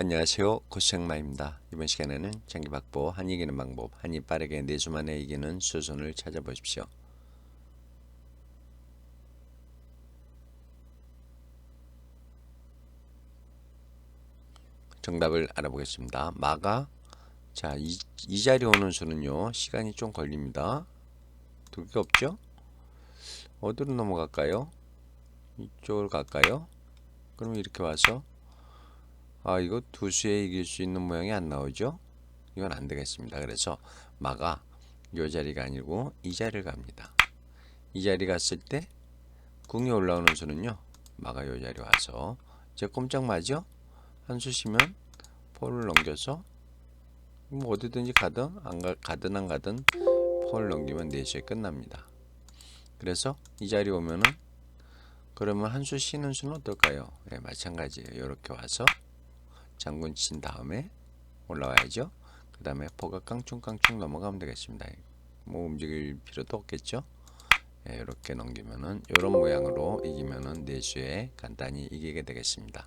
안녕하세요. 고생마입니다. 이번 시간에는 장기박보 한 이기는 방법, 한이 빠르게 네수 만에 이기는 수순을 찾아보십시오. 정답을 알아보겠습니다. 마가 자, 이, 이 자리 오는 수는요. 시간이 좀 걸립니다. 두 개 없죠? 어디로 넘어갈까요? 이쪽으로 갈까요? 그럼 이렇게 와서 아 이거 두 수에 이길 수 있는 모양이 안 나오죠? 이건 안 되겠습니다. 그래서 마가 요 자리가 아니고 이 자리를 갑니다. 이 자리 갔을 때 궁이 올라오는 수는요. 마가 요 자리 와서 이제 꼼짝 마죠? 한수 쉬면 폴을 넘겨서 뭐 어디든지 가든 안 가, 가든 안 가든 폴 넘기면 4수에 끝납니다. 그래서 이 자리 오면은 그러면 한 수 쉬는 수는 어떨까요? 네, 마찬가지예요. 이렇게 와서 장군 친 다음에 올라와야죠. 그 다음에 포가 깡충깡충 넘어가면 되겠습니다. 뭐 움직일 필요도 없겠죠. 네, 이렇게 넘기면은 이런 모양으로 이기면은 내수에 간단히 이기게 되겠습니다.